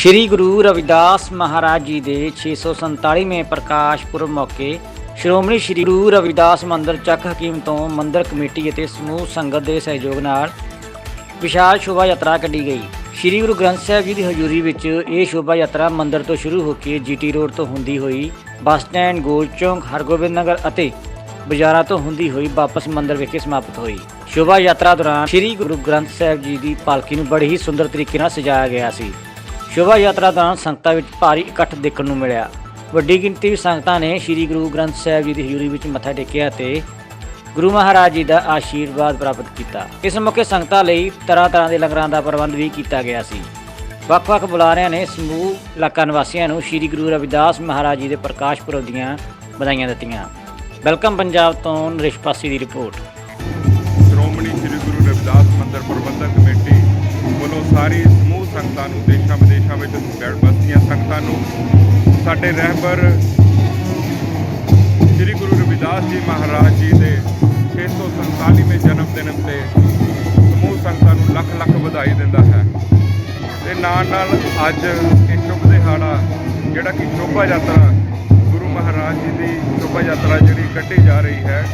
ਸ੍ਰੀ ਗੁਰੂ ਰਵਿਦਾਸ ਮਹਾਰਾਜ ਜੀ ਦੇ 647ਵੇਂ ਪ੍ਰਕਾਸ਼ ਪੁਰਬ ਮੌਕੇ ਸ਼੍ਰੋਮਣੀ ਸ੍ਰੀ ਗੁਰੂ ਰਵਿਦਾਸ ਮੰਦਿਰ ਚੱਕ ਹਕੀਮ ਤੋਂ ਮੰਦਿਰ ਕਮੇਟੀ ਅਤੇ ਸਮੂਹ ਸੰਗਤ ਦੇ ਸਹਿਯੋਗ ਨਾਲ ਵਿਸ਼ਾਲ ਸ਼ੋਭਾ ਯਾਤਰਾ ਕੱਢੀ ਗਈ। ਸ੍ਰੀ ਗੁਰੂ ਗ੍ਰੰਥ ਸਾਹਿਬ ਜੀ ਦੀ ਹਜ਼ੂਰੀ ਵਿੱਚ ਇਹ ਸ਼ੋਭਾ ਯਾਤਰਾ ਮੰਦਿਰ ਤੋਂ ਸ਼ੁਰੂ ਹੋ ਕੇ ਜੀਟੀ ਰੋਡ ਤੋਂ ਹੁੰਦੀ ਹੋਈ ਬੱਸ ਸਟੈਂਡ, ਗੋਲ ਚੌਂਕ, ਹਰਗੋਬਿੰਦ ਨਗਰ ਅਤੇ ਬਾਜ਼ਾਰਾਂ ਤੋਂ ਹੁੰਦੀ ਹੋਈ ਵਾਪਸ ਮੰਦਿਰ ਵਿਖੇ ਸਮਾਪਤ ਹੋਈ। ਸ਼ੋਭਾ ਯਾਤਰਾ ਦੌਰਾਨ ਸ੍ਰੀ ਗੁਰੂ ਗ੍ਰੰਥ ਸਾਹਿਬ ਜੀ ਦੀ ਪਾਲਕੀ ਨੂੰ ਬੜੇ ਹੀ ਸੁੰਦਰ ਤਰੀਕੇ ਨਾਲ ਸਜਾਇਆ ਗਿਆ ਸੀ। ਸ਼ੋਭਾ ਯਾਤਰਾ ਦੌਰਾਨ ਸੰਗਤਾਂ ਵਿੱਚ ਭਾਰੀ ਇਕੱਠ ਦੇਖਣ ਨੂੰ ਮਿਲਿਆ। ਵੱਡੀ ਗਿਣਤੀ ਵਿੱਚ ਸੰਗਤਾਂ ਨੇ ਸ੍ਰੀ ਗੁਰੂ ਗ੍ਰੰਥ ਸਾਹਿਬ ਜੀ ਦੀ ਹਜ਼ੂਰੀ ਵਿੱਚ ਮੱਥਾ ਟੇਕਿਆ ਤੇ ਗੁਰੂ ਮਹਾਰਾਜ ਜੀ ਦਾ ਆਸ਼ੀਰਵਾਦ ਪ੍ਰਾਪਤ ਕੀਤਾ। ਇਸ ਮੌਕੇ ਸੰਗਤਾਂ ਲਈ ਤਰ੍ਹਾਂ ਤਰ੍ਹਾਂ ਦੇ ਲੰਗਰਾਂ ਦਾ ਪ੍ਰਬੰਧ ਵੀ ਕੀਤਾ ਗਿਆ ਸੀ। ਵੱਖ-ਵੱਖ ਬੁਲਾਰਿਆਂ ਨੇ ਸਮੂਹ ਇਲਾਕਾ ਨਿਵਾਸੀਆਂ ਨੂੰ ਸ੍ਰੀ ਗੁਰੂ ਰਵਿਦਾਸ ਮਹਾਰਾਜ ਜੀ ਦੇ ਪ੍ਰਕਾਸ਼ ਪੁਰਬ ਦੀਆਂ ਵਧਾਈਆਂ ਦਿੱਤੀਆਂ। ਵੈਲਕਮ ਪੰਜਾਬ ਤੋਂ ਨਰੇਸ਼ ਪਾਸੀ ਦੀ ਰਿਪੋਰਟ। ਸ਼੍ਰੋਮਣੀ ਸ੍ਰੀ ਗੁਰੂ ਰਵਿਦਾਸ ਮੰਦਿਰ ਪ੍ਰਬੰਧਕ ਕਮੇਟੀ ਵੱਲੋਂ ਸਾਰੀ ਸੰਗਤਾਂ ਨੂੰ, ਦੇਸ਼ਾਂ ਵਿਦੇਸ਼ਾਂ ਵਿੱਚ ਬੈਠ ਬਸਤੀਆਂ ਸੰਗਤਾਂ ਨੂੰ, ਸਾਡੇ ਰਹਿਬਰ ਸ੍ਰੀ ਗੁਰੂ ਰਵਿਦਾਸ ਜੀ ਮਹਾਰਾਜ ਜੀ ਦੇ 647ਵੇਂ ਜਨਮ ਦਿਨ ਤੇ ਸਮੂਹ ਸੰਗਤਾਂ ਨੂੰ ਲੱਖ ਲੱਖ ਵਧਾਈ ਦਿੰਦਾ ਹੈ। ਤੇ ਨਾਲ ਨਾਲ ਅੱਜ ਇਹ ਸ਼ੁਭ ਦਿਹਾੜਾ, ਜਿਹੜਾ ਕਿ ਸ਼ੋਭਾ ਯਾਤਰਾ, ਗੁਰੂ ਮਹਾਰਾਜ ਜੀ ਦੀ ਸ਼ੋਭਾ ਯਾਤਰਾ ਜਿਹੜੀ ਕੱਢੀ ਜਾ ਰਹੀ ਹੈ,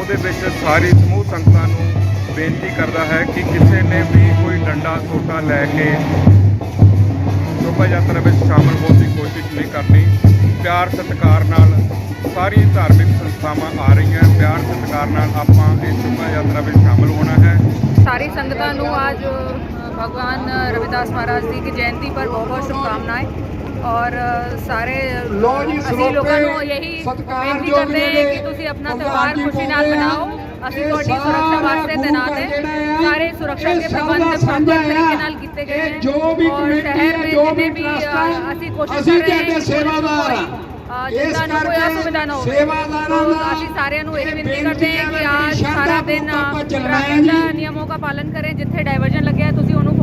ਉਹਦੇ ਵਿੱਚ ਸਾਰੀ ਸਮੂਹ ਸੰਗਤਾਂ ਨੂੰ ਬੇਨਤੀ ਕਰਦਾ ਹੈ ਕਿ ਕਿਸੇ ਨੇ ਵੀ ਕੋਈ ਡੰਡਾ ਛੋਟਾ ਲੈ ਕੇ ਸ਼ੋਭਾ ਯਾਤਰਾ ਵਿੱਚ ਸ਼ਾਮਲ ਹੋਣ ਦੀ ਕੋਸ਼ਿਸ਼ ਨਹੀਂ ਕਰਨੀ। ਪਿਆਰ ਸਤਿਕਾਰ ਨਾਲ ਸਾਰੀ ਧਾਰਮਿਕ ਸੰਸਥਾਵਾਂ ਆ ਰਹੀਆਂ। ਪਿਆਰ ਸਤਿਕਾਰ ਨਾਲ ਆਪਾਂ ਇਸ ਸ਼ੋਭਾ ਯਾਤਰਾ ਵਿੱਚ ਸ਼ਾਮਲ ਹੋਣਾ ਹੈ। ਸਾਰੀ ਸੰਗਤਾਂ ਨੂੰ ਅੱਜ ਭਗਵਾਨ ਰਵਿਦਾਸ ਮਹਾਰਾਜ ਦੀ ਜੈਯੰਤੀ ਪਰ ਬਹੁਤ ਬਹੁਤ ਸ਼ੁਭਕਾਮਨਾਵਾਂ ਔਰ ਸਾਰੇ ਲੋਕਾਂ ਨੂੰ ਇਹੀ ਬੇਨਤੀ ਕਰਦੇ ਕਿ ਤੁਸੀਂ ਆਪਣਾ ਤਿਉਹਾਰ ਖੁਸ਼ੀ ਨਾਲ ਮਨਾਓ। ਅਸੀਂ ਤੁਹਾਡੀ ਸੁਰੱਖਿਆ ਵਾਸਤੇ ਤੈਨਾਤ ਹੈ। ਸਾਰੇ ਸੁਰੱਖਿਆ ਦੇ ਪ੍ਰਬੰਧ ਪ੍ਰੋਪਰ ਨਾਲ ਕੀਤੇ ਗਏ ਨੇ। ਜੋ ਵੀ ਕਮੇਟੀ ਹੈ ਜੋ ਵੀ ਟਰਸਟਾਂ ਅਸੀਂ ਕੋਸ਼ਿਸ਼ ਕਰ ਰਹੇ ਹਾਂ ਸੇਵਾਦਾਰ ਇਸ ਕਰਕੇ ਸੇਵਾਦਾਰਾਂ ਦਾ ਅਸੀਂ ਸਾਰਿਆਂ ਨੂੰ ਇਹ ਬੇਨਤੀ ਕਰਦੇ ਹਾਂ ਕਿ ਆਜ ਸਾਰਾ ਦਿਨ ਨਿਯਮੋਂ ਦਾ ਪਾਲਨ ਕਰੇ ਜਿੱਥੇ ਡਾਇਵਰਜਨ ਲੱਗਿਆ ਤੁਸੀਂ ਉਹਨੂੰ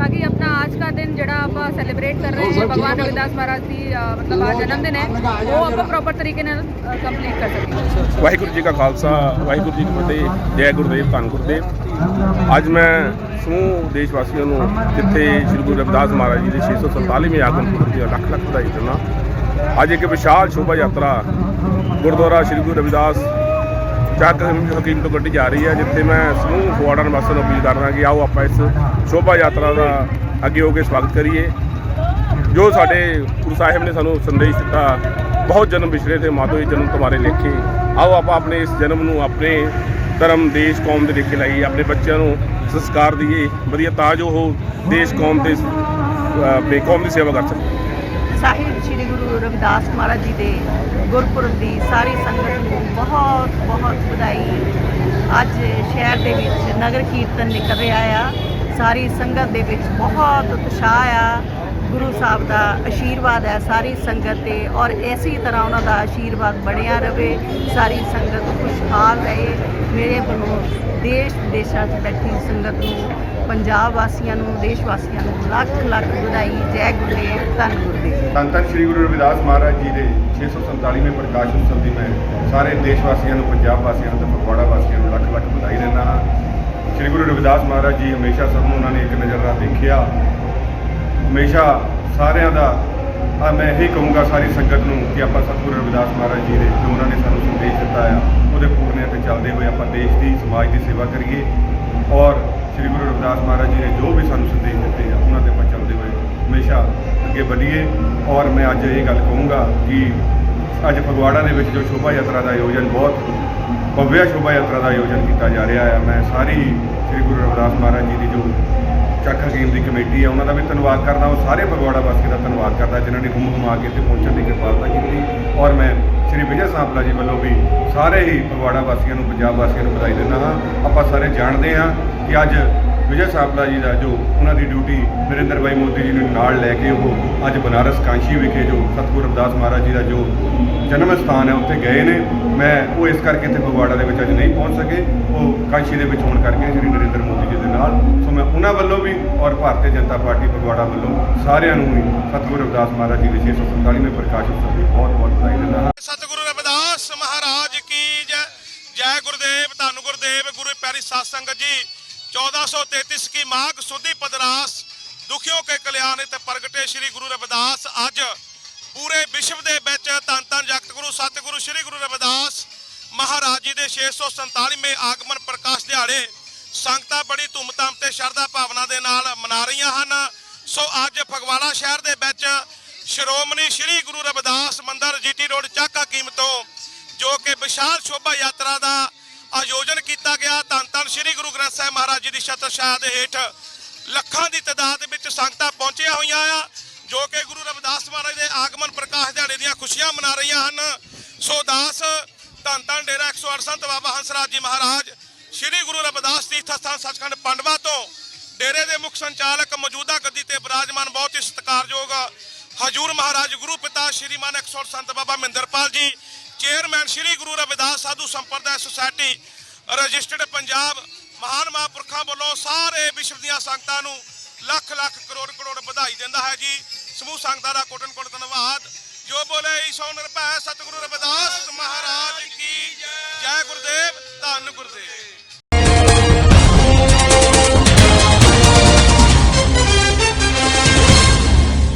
ਫੋਲੋ ਕਰੋ ਤਾਂ ਕਿ ਆਪਣਾ ਅੱਜ ਦਾ ਦਿਨ ਜਿਹੜਾ ਆਪਾਂ ਸੈਲੀਬ੍ਰੇਟ ਕਰ ਰਹੇ ਉਹ ਹਾਂ ਸਭ ਭਗਵਾਨ ਠੀਕ ਹੈ। ਰਵਿਦਾਸ ਮਹਾਰਾਜ ਦੀ ਨਾਲ ਕੰਪਲੀਟ ਕਰ ਸਕੀਏ ਵਾਹਿਗੁਰੂ ਜੀ ਕਾ ਖਾਲਸਾ, ਵਾਹਿਗੁਰੂ ਜੀ ਕੀ ਫਤਿਹ, ਜੈ ਗੁਰਦੇਵ, ਧੰਨ ਗੁਰਦੇਵ ਅੱਜ ਮੈਂ ਸਮੂਹ ਦੇਸ਼ ਵਾਸੀਆਂ ਨੂੰ ਜਿੱਥੇ ਸ੍ਰੀ ਗੁਰੂ ਰਵਿਦਾਸ ਮਹਾਰਾਜ ਜੀ ਦੇ 647ਵੇਂ ਆਗਮਨ ਪੁਰਬ ਦੀ ਲੱਖ ਲੱਖ ਵਧਾਈ ਦਿੰਦਾ ਅੱਜ ਇੱਕ ਵਿਸ਼ਾਲ ਸ਼ੋਭਾ ਯਾਤਰਾ ਗੁਰਦੁਆਰਾ ਸ੍ਰੀ ਗੁਰੂ ਰਵਿਦਾਸ ਚੱਕ ਹਕੀਮ ਤੋਂ ਗੱਡੀ ਜਾ ਰਹੀ ਹੈ ਜਿੱਥੇ ਮੈਂ ਸਮੂਹ ਫਗਵਾੜਾ ਨਿਵਾਸੀਆਂ ਨੂੰ ਅਪੀਲ ਕਰਦਾ ਕਿ ਆਓ ਆਪਾਂ ਇਸ ਸ਼ੋਭਾ ਯਾਤਰਾ ਦਾ ਅੱਗੇ ਹੋ ਕੇ ਸਵਾਗਤ ਕਰੀਏ। ਜੋ ਸਾਡੇ ਗੁਰੂ ਸਾਹਿਬ ਨੇ ਸਾਨੂੰ ਸੰਦੇਸ਼ ਦਿੱਤਾ ਬਹੁਤ ਜਨਮ ਵਿਛੜੇ ਥੇ ਮਾਤੋ ਇਹ ਜਨਮ ਤੁਹਾਰੇ ਲੇਖੇ ਆਓ ਆਪਾਂ ਆਪਣੇ ਇਸ ਜਨਮ ਨੂੰ ਆਪਣੇ ਧਰਮ ਦੇਸ਼ ਕੌਮ ਦੇ ਲੇਖੇ ਲਾਈਏ ਆਪਣੇ ਬੱਚਿਆਂ ਨੂੰ ਸੰਸਕਾਰ ਦਈਏ। ਵਧੀਆ ਤਾਂ ਜੋ ਉਹ ਦੇਸ਼ ਕੌਮ ਤੇ ਅਹ, ਕੌਮ ਦੀ ਸੇਵਾ ਕਰ ਸਕਣ ਸਾਹਿਬ ਸ੍ਰੀ ਗੁਰੂ ਰਵਿਦਾਸ ਮਹਾਰਾਜ ਜੀ ਦੇ ਗੁਰਪੁਰਬ ਦੀ ਸਾਰੀ ਸੰਗਤ ਨੂੰ ਬਹੁਤ ਬਹੁਤ ਵਧਾਈ। ਅੱਜ ਸ਼ਹਿਰ ਦੇ ਵਿੱਚ ਨਗਰ ਕੀਰਤਨ ਨਿਕਲ ਰਿਹਾ ਆ। ਸਾਰੀ ਸੰਗਤ ਦੇ ਵਿੱਚ ਬਹੁਤ ਉਤਸ਼ਾਹ ਆ। ਗੁਰੂ ਸਾਹਿਬ ਦਾ ਆਸ਼ੀਰਵਾਦ ਹੈ, ਸਾਰੀ ਸੰਗਤ ਤੇ ਔਰ ਇਸੇ ਤਰ੍ਹਾਂ ਉਹਨਾਂ ਦਾ ਆਸ਼ੀਰਵਾਦ ਬਣਿਆ ਰਵੇ, ਸਾਰੀ ਸੰਗਤ ਖੁਸ਼ਹਾਲ ਰਹੇ। ਮੇਰੇ ਵੱਲੋਂ ਦੇਸ਼ ਵਿਦੇਸ਼ਾਂ 'ਚ ਬੈਠੀ ਸੰਗਤ ਨੂੰ, ਪੰਜਾਬ ਵਾਸੀਆਂ ਨੂੰ, ਦੇਸ਼ ਵਾਸੀਆਂ ਨੂੰ ਲੱਖ ਲੱਖ ਵਧਾਈ, ਜੈ ਗੁਰਦੇਵ, ਧੰਨ ਗੁਰਦੇਵ। ਧੰਨ ਧੰਨ ਸ੍ਰੀ ਗੁਰੂ ਰਵਿਦਾਸ ਮਹਾਰਾਜ ਜੀ ਦੇ 647ਵੇਂ ਪ੍ਰਕਾਸ਼ ਉਤਸਵ ਦੀ ਮੈਂ ਸਾਰੇ ਦੇਸ਼ ਵਾਸੀਆਂ ਨੂੰ, ਪੰਜਾਬ ਵਾਸੀਆਂ ਨੂੰ ਤੇ ਫਗਵਾੜਾ ਵਾਸੀਆਂ ਨੂੰ ਲੱਖ ਲੱਖ ਵਧਾਈ ਦਿੰਦਾ ਹਾਂ। ਸ੍ਰੀ ਗੁਰੂ ਰਵਿਦਾਸ ਮਹਾਰਾਜ ਜੀ ਹਮੇਸ਼ਾ ਸਭ ਨੂੰ ਉਹਨਾਂ ਨੇ ਇੱਕ ਨਜ਼ਰ ਨਾਲ ਦੇਖਿਆ। ਹਮੇਸ਼ਾ ਸਾਰਿਆਂ ਦਾ ਆ ਮੈਂ ਇਹੀ ਕਹੂੰਗਾ ਸਾਰੀ ਸੰਗਤ ਨੂੰ ਕਿ ਆਪਾਂ ਸਤਿਗੁਰੂ ਰਵਿਦਾਸ ਮਹਾਰਾਜ ਜੀ ਦੇ ਜੋ ਉਹਨਾਂ ਨੇ ਸਾਨੂੰ ਸੰਦੇਸ਼ ਦਿੱਤਾ ਆ, ਉਹਦੇ ਪੂਰਨਿਆਂ ਤੇ ਚੱਲਦੇ ਹੋਏ ਆਪਾਂ ਦੇਸ਼ ਦੀ, ਸਮਾਜ ਦੀ ਸੇਵਾ ਕਰੀਏ। ਔਰ ਸ੍ਰੀ ਗੁਰੂ ਰਵਿਦਾਸ ਮਹਾਰਾਜ ਜੀ ਨੇ ਜੋ ਵੀ ਸਾਨੂੰ ਸੰਦੇਸ਼ ਦਿੱਤੇ ਆ, ਉਹਨਾਂ ਤੇ ਆਪਾਂ ਚੱਲਦੇ ਹੋਏ ਹਮੇਸ਼ਾ ਅੱਗੇ ਵਧੀਏ। ਔਰ ਮੈਂ ਅੱਜ ਇਹ ਗੱਲ ਕਹੂੰਗਾ ਕਿ ਅੱਜ ਫਗਵਾੜਾ ਦੇ ਵਿੱਚ ਜੋ ਸ਼ੋਭਾ ਯਾਤਰਾ ਦਾ ਆਯੋਜਨ, ਬਹੁਤ ਭਵਯ ਸ਼ੋਭਾ ਯਾਤਰਾ ਦਾ ਆਯੋਜਨ ਕੀਤਾ ਜਾ ਰਿਹਾ ਹੈ ਮੈਂ ਸਾਰੀ ਸ੍ਰੀ ਗੁਰੂ ਰਵਿਦਾਸ ਮਹਾਰਾਜ ਜੀ ਦੀ ਜੋ ਚੱਕ ਹਕੀਮ ਦੀ ਕਮੇਟੀ ਹੈ ਉਹਨਾਂ ਦਾ ਵੀ ਧੰਨਵਾਦ ਕਰਦਾ, ਉਹ ਸਾਰੇ ਫਗਵਾੜਾ ਵਾਸੀਆਂ ਦਾ ਧੰਨਵਾਦ ਕਰਦਾ, ਜਿਨ੍ਹਾਂ ਨੇ ਹੁਮ ਹੁਮਾ ਕੇ ਇੱਥੇ ਪਹੁੰਚਣ ਦੀ ਕਿਰਪਾਲਤਾ ਕੀਤੀ। ਔਰ ਮੈਂ ਸ੍ਰੀ ਵਿਜੇ ਸਾਂਪਲਾ ਜੀ ਵੱਲੋਂ ਵੀ ਸਾਰੇ ਹੀ ਫਗਵਾੜਾ ਵਾਸੀਆਂ ਨੂੰ, ਪੰਜਾਬ ਵਾਸੀਆਂ ਨੂੰ ਵਧਾਈ ਦਿੰਦਾ ਹਾਂ। ਆਪਾਂ ਸਾਰੇ ਜਾਣਦੇ ਹਾਂ ਕਿ ਅੱਜ ਵਿਜੇ ਸਾਂਪਲਾ ਜੀ ਦਾ ਜੋ ਉਹਨਾਂ ਦੀ ਡਿਊਟੀ ਨਰਿੰਦਰ ਭਾਈ ਮੋਦੀ ਜੀ ਨੂੰ ਨਾਲ ਲੈ ਕੇ ਉਹ ਅੱਜ ਬਨਾਰਸ ਕਾਂਸ਼ੀ ਵਿਖੇ ਜੋ ਸਤਿਗੁਰੂ ਰਵਿਦਾਸ ਮਹਾਰਾਜ ਜੀ ਦਾ ਜੋ ਜਨਮ ਸਥਾਨ ਹੈ, ਉੱਥੇ ਗਏ ਨੇ। ਮੈਂ ਉਹ ਇਸ ਕਰਕੇ ਇੱਥੇ ਫਗਵਾੜਾ ਦੇ ਵਿੱਚ ਅੱਜ ਨਹੀਂ ਪਹੁੰਚ ਸਕੇ। ਉਹ ਕਾਂਸ਼ੀ ਦੇ ਵਿੱਚ ਹੋਣ ਕਰਕੇ ਸ੍ਰੀ ਨਰਿੰਦਰ ਮੋਦੀ ਜੀ ਦੇ ਨਾਲ। ਸੋ ਮੈਂ ਉਹਨਾਂ ਵੱਲੋਂ ਵੀ ਔਰ ਭਾਰਤੀ ਜਨਤਾ ਪਾਰਟੀ ਫਗਵਾੜਾ ਵੱਲੋਂ ਸਾਰਿਆਂ ਨੂੰ ਵੀ ਸਤਿਗੁਰੂ ਰਵਿਦਾਸ ਮਹਾਰਾਜ ਜੀ ਦੇ 647ਵੇਂ ਪ੍ਰਕਾਸ਼ ਉਤਸਵ ਦੀ ਬਹੁਤ ਬਹੁਤ ਵਧਾਈ ਦਿੰਦਾ ਹਾਂ। ਸਤਿਗੁਰੂ ਰਵਿਦਾਸ ਮਹਾਰਾਜ ਕੀ ਜੈ। ਜੈ ਗੁਰਦੇਵ, ਧੰਨ ਗੁਰਦੇਵ, ਗੁਰੂ ਪਿਆਰੀ ਸਾਧ ਸੰਗਤ ਜੀ। 1433 ਕੀ ਮਾਘ ਸੁਦੀ ਪਦਰਾਸ ਦੁਖ ਦੁਖਿਓ ਕੇ ਕਲਿਆਣ ਤੇ ਪ੍ਰਗਟੇ ਸ੍ਰੀ ਗੁਰੂ ਰਵਿਦਾਸ ਅੱਜ ਪੂਰੇ ਵਿਸ਼ਵ ਦੇ ਵਿੱਚ ਧੰਨ ਧੰਨ ਜਗਤ ਗੁਰੂ ਸਤਿਗੁਰੂ ਸ੍ਰੀ ਗੁਰੂ ਰਵਿਦਾਸ ਮਹਾਰਾਜ ਜੀ ਦੇ 647ਵੇਂ ਆਗਮਨ ਪ੍ਰਕਾਸ਼ ਦਿਹਾੜੇ ਸੰਗਤਾਂ ਬੜੀ ਧੂਮਧਾਮ ਤੇ ਸ਼ਰਧਾ ਭਾਵਨਾ ਦੇ ਨਾਲ ਮਨਾ ਰਹੀਆਂ ਹਨ ਸੋ ਅੱਜ ਫਗਵਾੜਾ ਸ਼ਹਿਰ ਦੇ ਵਿੱਚ ਸ਼੍ਰੋਮਣੀ ਸ੍ਰੀ ਗੁਰੂ ਰਵਿਦਾਸ ਮੰਦਿਰ ਜੀਟੀ ਰੋਡ ਚਾਕਾ ਕੀਮਤੋਂ ਜੋ ਕਿ ਵਿਸ਼ਾਲ ਸ਼ੋਭਾ ਯਾਤਰਾ ਦਾ ਆਯੋਜਨ ਕੀਤਾ ਗਿਆ। ਧੰਨ ਧੰਨ ਸ੍ਰੀ ਗੁਰੂ ਗ੍ਰੰਥ ਸਾਹਿਬ ਮਹਾਰਾਜ ਜੀ ਦੀ ਛਤਰ ਦੇ ਹੇਠ ਲੱਖਾਂ ਦੀ ਤਦਾਦ ਵਿੱਚ ਸੰਗਤਾਂ ਪਹੁੰਚੀਆਂ ਹੋਈਆਂ ਆ, ਜੋ ਕਿ ਗੁਰੂ ਰਵਿਦਾਸ ਮਹਾਰਾਜ ਦੇ ਆਗਮਨ ਪ੍ਰਕਾਸ਼ ਦਿਹਾੜੇ ਦੀਆਂ ਖੁਸ਼ੀਆਂ ਮਨਾ ਰਹੀਆਂ ਹਨ। ਸੋ ਦਾਸ, ਧੰਨ ਧੰਨ ਡੇਰਾ 108 ਸੰਤ ਬਾਬਾ ਹੰਸਰਾਜ ਜੀ ਮਹਾਰਾਜ, ਸ੍ਰੀ ਗੁਰੂ ਰਵਿਦਾਸ ਤੀਰਥ ਸਥਾਨ ਸੱਚਖੰਡ ਪੰਡਵਾ ਤੋਂ ਡੇਰੇ ਦੇ ਮੁੱਖ ਸੰਚਾਲਕ ਮੌਜੂਦਾ ਗੱਦੀ ਤੇ ਬਿਰਾਜਮਾਨ ਬਹੁਤ ਹੀ ਸਤਿਕਾਰਯੋਗ ਹਜੂਰ ਮਹਾਰਾਜ ਗੁਰੂ ਪਿਤਾ ਸ਼੍ਰੀਮਾਨ 108 ਸੰਤ ਬਾਬਾ ਮਿੰਦਰਪਾਲ ਜੀ ਚੇਅਰਮੈਨ ਸ੍ਰੀ ਗੁਰੂ ਰਵਿਦਾਸ ਸਾਧੂ ਸੰਪਰਦਾ ਸੁਸਾਇਟੀ, ਰਜਿਸਟਰਡ ਪੰਜਾਬ, ਮਹਾਨ ਮਹਾਂਪੁਰਖਾਂ ਵੱਲੋਂ ਸਾਰੇ ਵਿਸ਼ਵ ਦੀਆਂ ਸੰਗਤਾਂ ਨੂੰ ਲੱਖ ਲੱਖ ਕਰੋੜ ਕਰੋੜ ਵਧਾਈ ਦਿੰਦਾ ਹੈ ਜੀ। ਸਮੂਹ ਸੰਗਤਾਂ ਦਾ ਕੋਟਨ ਕੋਟ ਧੰਨਵਾਦ। ਜੋ ਬੋਲੇ ਈਸੋ ਨਿਰਭੈ ਸਤਿਗੁਰੂ ਰਵਿਦਾਸ ਮਹਾਰਾਜ ਕੀ ਜੈ ਗੁਰਦੇਵ, ਧੰਨ ਗੁਰਦੇਵ।